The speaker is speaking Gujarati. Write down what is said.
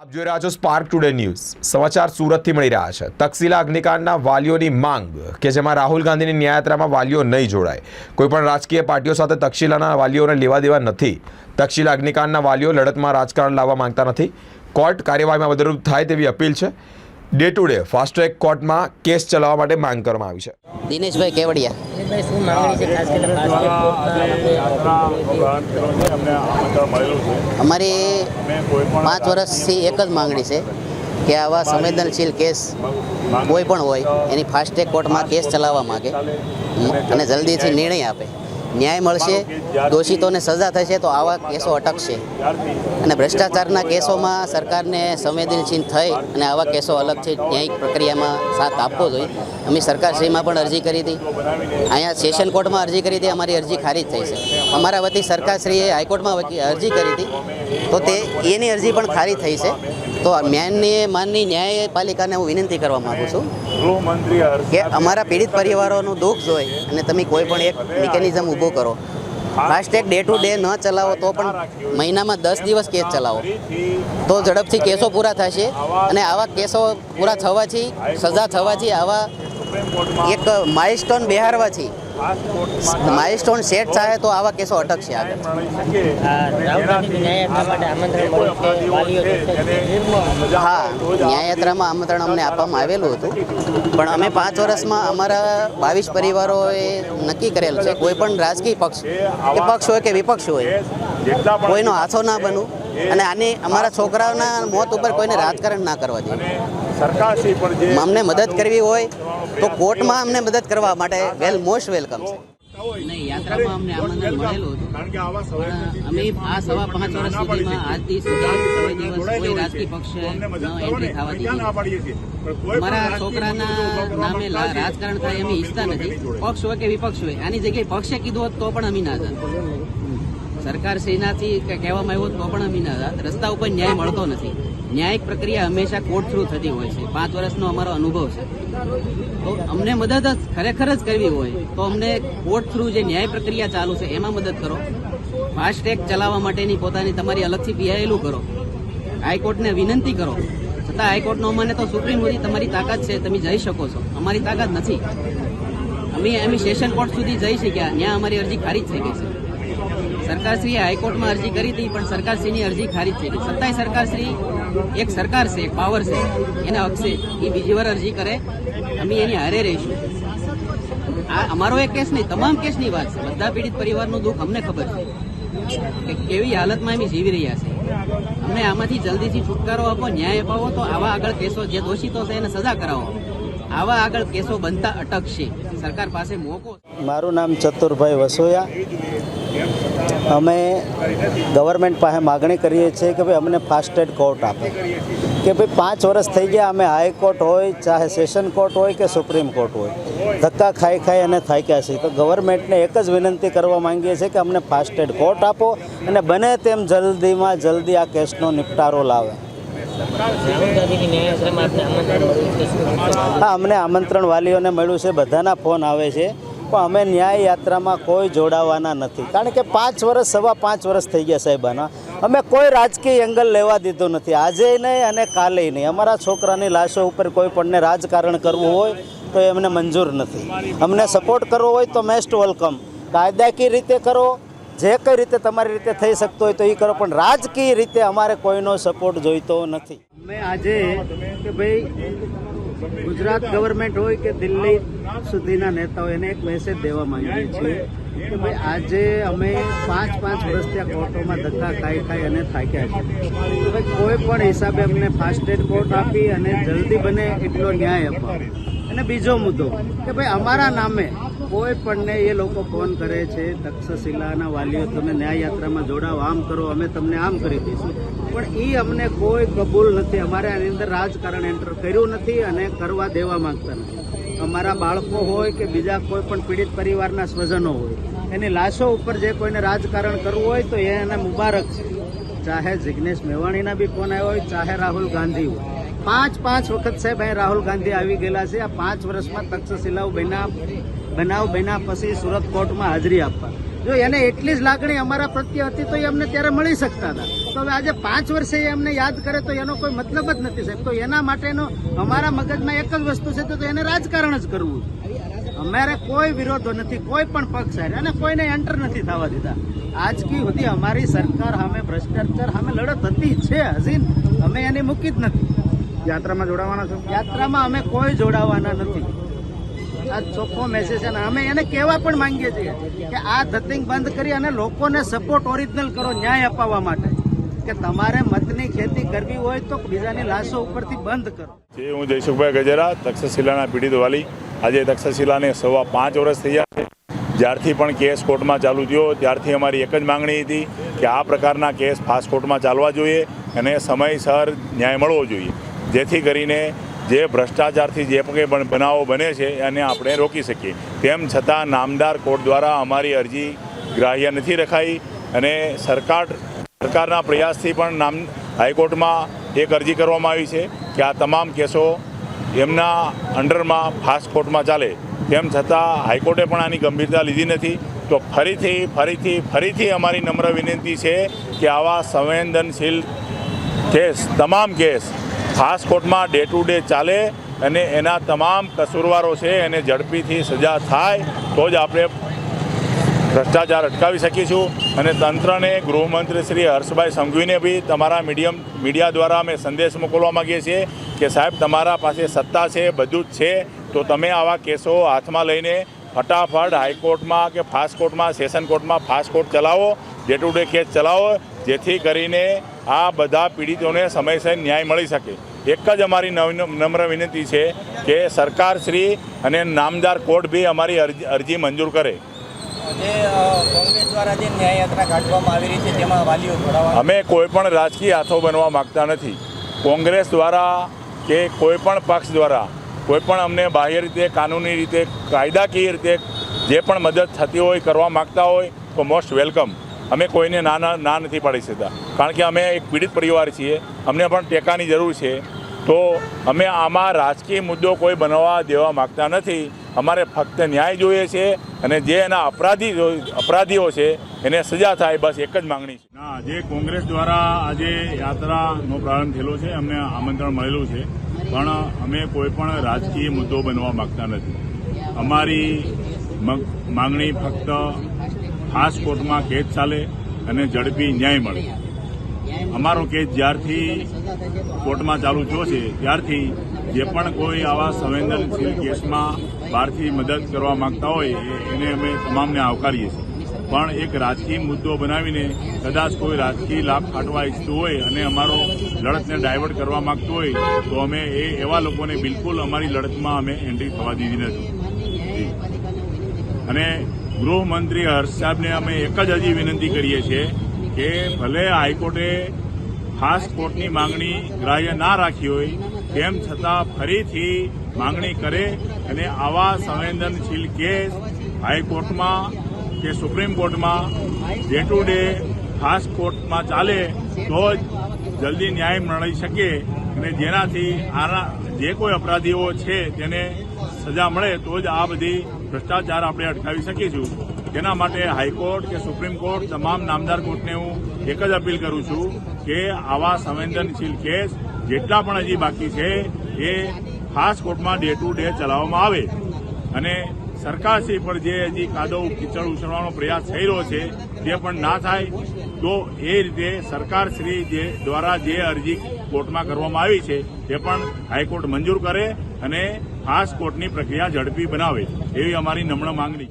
આપ જોઈ રહ્યા છો સ્પાર્ક ટુડે ન્યૂઝ સમાચાર સુરતથી મળી રહ્યા છે. તક્ષશિલા અગ્નિકાંડના વાલીઓની માંગ, કે જેમાં રાહુલ ગાંધીની ન્યાયયાત્રામાં વાલીઓ નહીં જોડાય. કોઈપણ રાજકીય પાર્ટીઓ સાથે તક્ષશિલાના વાલીઓને લેવા દેવા નથી. તક્ષશિલા અગ્નિકાંડના વાલીઓ લડતમાં રાજકારણ લાવવા માંગતા નથી. કોર્ટ કાર્યવાહીમાં મદદરૂપ થાય તેવી અપીલ છે. Day to day fast track કોર્ટમાં કેસ ચલાવવા માટે માંગ કરવામાં આવી છે. દિનેશભાઈ કેવડિયા. ભાઈ શું માંગણી છે ખાસ કરીને અમારી પાંચ વર્ષથી એક જ માંગણી છે કે આવા સંવેદનશીલ કેસ કોઈ પણ હોય એની ફાસ્ટ ટ્રેક કોર્ટમાં કેસ ચલાવવા માગે અને જલ્દીથી નિર્ણય આપે. ન્યાય મળશે, દોષિતોને સજા થશે તો આવા કેસો અટકશે. અને ભ્રષ્ટાચારના કેસોમાં સરકારને સંવેદનશીલ થઈ અને આવા કેસો અલગથી ન્યાયિક પ્રક્રિયામાં સાથ આપવો જોઈએ. અમે સરકારશ્રીમાં પણ અરજી કરી હતી. અહીંયા સેશન કોર્ટમાં અરજી કરી હતી. અમારી અરજી ખારીજ થઈ છે. અમારા વતી સરકારશ્રીએ હાઈકોર્ટમાં અરજી કરી હતી. તો તે, એની અરજી પણ ખારી થઈ છે. તો માનની માનની ન્યાયપાલિકાને હું વિનંતી કરવા માગું છું કે અમારા પીડિત પરિવારોનું દુઃખ જોઈ અને તમે કોઈ પણ એક મિકેનિઝમ ઊભું કરો. ફાસ્ટેગ ડે ટુ ડે ન ચલાવો તો પણ મહિનામાં દસ દિવસ કેસ ચલાવો. તો ઝડપથી કેસો પૂરા થશે અને આવા કેસો પૂરા થવાથી સજા થવાથી આવા એક માઇલસ્ટોન બેહારવાથી માઇલસ્ટોન સેટ થાય તો આવા કેસો અટકશે આગળ. હા, ન્યાયયાત્રામાં આમંત્રણ અમને આપવામાં આવેલું હતું. પણ અમે પાંચ વર્ષમાં અમારા બાવીસ પરિવારોએ નક્કી કરેલ છે, કોઈ પણ રાજકીય પક્ષ, કે પક્ષ હોય કે વિપક્ષ હોય, કોઈનો હાથો ના બનવું. અને આની અમારા છોકરાઓના મોત ઉપર કોઈને રાજકારણ ના કરવા જોઈએ. અમને મદદ કરવી હોય તો કોર્ટમાં અમને મદદ કરવા માટે વેલ મોસ્ટ વેલકમ છે. નહીં યાત્રામાં અમને આમંત્રણ મળેલું હતું. કારણ કે આવા પણ અમે આ સવા પાંચ વર્ષ સુધીમાં આજથી સુધી કોઈ દિવસ કોઈ રાજકીય પક્ષ એન્ટ્રી થવા દીધી. અમારા છોકરાના નામે રાજકારણ થાય અમે ઈચ્છતા નથી. પક્ષ હોય કે વિપક્ષ હોય આની જગ્યાએ પક્ષે કીધું હોત તો પણ અમે ના જાત સરકાર સેનાથી કે કહેવામાં આવ્યું તો પણ અમે હતા રસ્તા ઉપર ન્યાય મળતો નથી. ન્યાયિક પ્રક્રિયા હંમેશા કોર્ટ થ્રુ થતી હોય છે. પાંચ વર્ષનો અમારો અનુભવ છે. તો અમને મદદ ખરેખર જ કરવી હોય તો અમને કોર્ટ થ્રુ જે ન્યાય પ્રક્રિયા ચાલુ છે એમાં મદદ કરો. ફાસ્ટ ટ્રેક ચલાવવા માટેની પોતાની તમારી અલગથી પીઆઈએલું કરો. હાઈકોર્ટને વિનંતી કરો. છતાં હાઈકોર્ટનો અમાને તો સુપ્રીમ સુધી તમારી તાકાત છે, તમે જઈ શકો છો. અમારી તાકાત નથી. અમે અમે સેશન કોર્ટ સુધી જઈ શક્યા. ત્યાં અમારી અરજી ખારીજ થઈ ગઈ છે. સરકારશ્રીએ હાઈકોર્ટમાં અરજી કરી હતી, પણ સરકારશ્રીની અરજી ખારીજ ગઈ. છતાંય સરકારશ્રી એક સરકાર છે પાવર છે, એના હકશે એ બીજી વાર અરજી કરે, અમે એની હારે રહીશું. આ અમારો એક કેસ નહીં, તમામ કેસની વાત છે. બધા પીડિત પરિવારનું દુઃખ અમને ખબર છે કે કેવી હાલતમાં એમ જીવી રહ્યા છે અમને આમાંથી જલ્દીથી છુટકારો આપો, ન્યાય અપાવો, તો આવા આગળ કેસો જે દોષિતો છે, એને સજા કરાવો. આવા આગળ કેસો બનતા અટકશે. સરકાર પાસે મોકો મારું નામ ચતુરભાઈ વસોયા. અમે ગવર્મેન્ટ પાસે માગણી કરીએ છીએ કે ભાઈ અમને ફાસ્ટેડ કોર્ટ આપે. કે ભાઈ પાંચ વર્ષ થઈ ગયા અમે હાઈકોર્ટ હોય, ચાહે સેશન કોર્ટ હોય કે સુપ્રીમ કોર્ટ હોય. ધક્કા ખાઈ ખાઈ અને થાક્યા છીએ. તો ગવર્મેન્ટને એક જ વિનંતી કરવા માંગીએ છીએ કે અમને ફાસ્ટેડ કોર્ટ આપો અને બને તેમ જલ્દીમાં જલ્દી આ કેસનો નિપટારો લાવે? હા, અમને આમંત્રણ વાલીઓને મળ્યું છે. બધાના ફોન આવે છે. પણ અમે ન્યાય યાત્રામાં કોઈ જોડાવાના નથી. કારણ કે પાંચ વર્ષ સવા પાંચ વર્ષ થઈ ગયા સાહેબાના. અમે કોઈ રાજકીય એંગલ લેવા દીધું નથી. આજે નહીં અને કાલે નહીં. અમારા છોકરાની લાશો ઉપર કોઈ પણને રાજકારણ કરવું હોય તો એ અમને મંજૂર નથી. અમને સપોર્ટ કરવો હોય તો મેસ્ટ વેલકમ કાયદાકીય રીતે કરો જે કઈ રીતે તમારી રીતે થઈ શકતો હોય તો એ કરો, પણ રાજકીય રીતે અમારે કોઈનો સપોર્ટ જોઈતો નથી. આજે કે ભાઈ, ગુજરાત ગવર્મેન્ટ હોય કે દિલ્હી સુધીના નેતાઓ, એને એક મેસેજ દેવા માંગીએ છીએ કે ભાઈ, આજે અમે પાંચ પાંચ વર્ષ ત્યાં કોર્ટોમાં ધક્કા ખાઈ ખાઈ અને થાક્યા છે ભાઈ, કોઈ પણ હિસાબે અમને ફાસ્ટેડ કોર્ટ આપી અને જલ્દી બને એટલો ન્યાય અપાવો. અને બીજો મુદ્દો કે ભાઈ, અમારા નામે કોઈ પણને એ લોકો ફોન કરે છે, તક્ષશિલાના વાલીઓ, તમે ન્યાય યાત્રામાં જોડાઓ, આમ કરો, અમે તમને આમ કરી દઈશું. પણ એ અમને કોઈ કબૂલ નથી. અમારે આની અંદર રાજકારણ એન્ટર કર્યું નથી અને કરવા દેવા માંગતા નથી. અમારા બાળકો હોય કે બીજા કોઈ પણ પીડિત પરિવારના સ્વજનો હોય, એની લાશો ઉપર જે કોઈને રાજકારણ કરવું હોય તો એને મુબારક છે. ચાહે જિગ્નેશ મેવાણીના બી ફોન આવ્યો હોય, ચાહે રાહુલ ગાંધી હોય. પાંચ પાંચ વખત સાહેબ અહીં રાહુલ ગાંધી આવી ગયેલા છે. આ પાંચ વર્ષમાં તક્ષશિલાઓ બન્યા. બનાવ બન્યા પછી સુરત કોર્ટમાં હાજરી આપવા. જો એને એટલી જ લાગણી અમારા પ્રત્યે હતી તો એ અમને ત્યારે મળી શકતા હતા. તો હવે આજે પાંચ વર્ષે એ અમને યાદ કરે તો એનો કોઈ મતલબ જ નથી સાહેબ. તો એના માટેનો અમારા મગજમાં એક જ વસ્તુ છે તો એને રાજકારણ જ કરવું અમારે કોઈ વિરોધો નથી કોઈ પણ પક્ષ સાહેબ અને કોઈને એન્ટર નથી થવા દીધા. આજકી સુધી અમારી સરકાર સામે ભ્રષ્ટાચાર સામે લડત હતી છે હજી. અમે એને મૂકી જ નથી. યાત્રામાં જોડાવાના છો? યાત્રામાં અમે કોઈ જોડાવાના નથી. આ ચોખ્ખો મેસેજ છે અને અમે એને કહેવા પણ માંગીએ છીએ કે આ ધતિંગ બંધ કરી અને લોકોને સપોર્ટ ઓરિજિનલ કરો, ન્યાય અપાવવા માટે. કે તમારે મતની ખેતી કરવી હોય તો બીજાની લાશો ઉપરથી બંધ કરો. જે હું જયસુખભાઈ ગજેરા, તક્ષશિલાના પીડિત વાલી. આજે તક્ષશિલાને સવા પાંચ વર્ષ થયા છે. જ્યારથી પણ કેસ કોર્ટમાં ચાલુ થયો, ત્યારથી અમારી એક જ માંગણી હતી કે આ પ્રકારના કેસ ફાસ્ટ કોર્ટમાં ચાલવા જોઈએ અને સમયસર ન્યાય મળવો જોઈએ. જેથી કરીને જે ભ્રષ્ટાચારથી જે કંઈ પણ બનાવો બને છે, એને આપણે રોકી શકીએ. તેમ છતાં નામદાર કોર્ટ દ્વારા અમારી અરજી ગ્રાહ્ય નથી રખાઈ અને સરકાર, સરકારના પ્રયાસથી પણ નામ, હાઈકોર્ટમાં એક અરજી કરવામાં આવી છે કે આ તમામ કેસો એમના અંડરમાં ફાસ્ટ કોર્ટમાં ચાલે. તેમ છતાં હાઈકોર્ટે પણ આની ગંભીરતા લીધી નથી. તો ફરીથી ફરીથી ફરીથી અમારી નમ્ર વિનંતી છે કે આવા સંવેદનશીલ કેસ, તમામ કેસ ફાસ્ટ કોર્ટમાં ડે ટુ ડે ચાલે અને એના તમામ કસૂરવારો છે એને ઝડપીથી સજા થાય તો જ આપણે ભ્રષ્ટાચાર અટકાવી શકીશું. અને તંત્રને ગૃહમંત્રી શ્રી હર્ષભાઈ સંઘવીને બી તમારા મીડિયમ મીડિયા દ્વારા અમે સંદેશ મોકલવા માગીએ છીએ કે સાહેબ, તમારા પાસે સત્તા છે, બધું જ છે, તો તમે આવા કેસો હાથમાં લઈને ફટાફટ હાઈકોર્ટમાં કે ફાસ્ટ કોર્ટમાં, સેશન કોર્ટમાં ફાસ્ટ કોર્ટ ચલાવો, ડે ટુ ડે કેસ ચલાવો જેથી કરીને આ બધા પીડિતોને સમયસર ન્યાય મળી શકે. એક જ અમારી નમ્ર વિનંતી છે કે સરકારશ્રી અને નામદાર કોર્ટ બી અમારી અરજી મંજૂર કરે. જે કોંગ્રેસ દ્વારા જે ન્યાયયાત્રા કાઢવામાં આવી રહી છે તેમાં અમે કોઈ પણ રાજકીય હાથો બનવા માગતા નથી. કોંગ્રેસ દ્વારા કે કોઈ પણ પક્ષ દ્વારા કોઈ પણ અમને બાહ્ય રીતે કાનૂની રીતે કાયદાકીય રીતે જે પણ મદદ થતી હોય કરવા માગતા હોય તો મોસ્ટ વેલકમ. અમે કોઈને ના ના નથી પાડી શકતા. કારણ કે અમે એક પીડિત પરિવાર છીએ, અમને પણ ટેકાની જરૂર છે. તો અમે આમાં રાજકીય મુદ્દો કોઈ બનાવવા દેવા માંગતા નથી. અમારે ફક્ત ન્યાય જોઈએ છે અને જે એના અપરાધી અપરાધીઓ છે, એને સજા થાય, બસ એક જ માંગણી છે. ના જે કોંગ્રેસ દ્વારા આજે યાત્રાનો પ્રારંભ થયેલો છે, અમને આમંત્રણ મળેલું છે. પણ અમે કોઈ પણ રાજકીય મુદ્દો બનવા માગતા નથી. અમારી માંગણી ફક્ત ખાસ કોર્ટમાં કેસ ચાલે અને ઝડપી ન્યાય મળે. અમારો કેસ જ્યારથી કોર્ટમાં ચાલુ થયો છે, ત્યારથી જે પણ કોઈ આવા સંવેદનશીલ કેસમાં બહારથી મદદ કરવા માંગતા હોય એને અમે તમામને આવકારીએ છીએ. પણ એક રાજકીય મુદ્દો બનાવીને કદાચ કોઈ રાજકીય લાભ કાઢવા ઈચ્છતું હોય અને અમારો લડતને ડાયવર્ટ કરવા માંગતું હોય, તો અમે એ એવા લોકોને બિલકુલ અમારી લડતમાં અમે એન્ટ્રી થવા દીધી નથી. અને ગૃહમંત્રી હર્ષ સાહેબને અમે એક જ હજી વિનંતી કરીએ છીએ કે ભલે હાઈકોર્ટે ખાસ કોર્ટની માંગણી ગ્રાહ્ય ના રાખી હોય, તેમ છતાં ફરીથી માંગણી કરે અને આવા સંવેદનશીલ કેસ હાઈકોર્ટમાં કે સુપ્રીમ કોર્ટમાં ડે ટુ ડે ખાસ કોર્ટમાં ચાલે, તો જ જલ્દી ન્યાય મળી શકે અને જેનાથી આના જે કોઈ અપરાધીઓ છે તેને સજા મળે, તો જ આ બધી ભ્રષ્ટાચાર આપણે અટકાવી શકીશું તેના માટે હાઈકોર્ટ કે સુપ્રીમ કોર્ટ તમામ નામદાર કોર્ટને હું એક જ અપીલ કરું છું કે આવા સંવેદનશીલ કેસ જેટલા પણ હજી બાકી છે, એ ખાસ કોર્ટમાં ડે ટુ ડે ચલાવવામાં આવે. અને સરકારશ્રી પર જે હજી કાદવ, કીચડ ઉછળવાનો પ્રયાસ થઈ રહ્યો છે, તે પણ ના થાય, તો એ રીતે સરકારશ્રી જે દ્વારા જે અરજી કોર્ટમાં કરવામાં આવી છે, તે પણ હાઈકોર્ટ મંજૂર કરે અને ખાસ કોર્ટની પ્રક્રિયા ઝડપી બનાવે એવી અમારી નમ્ર માંગણી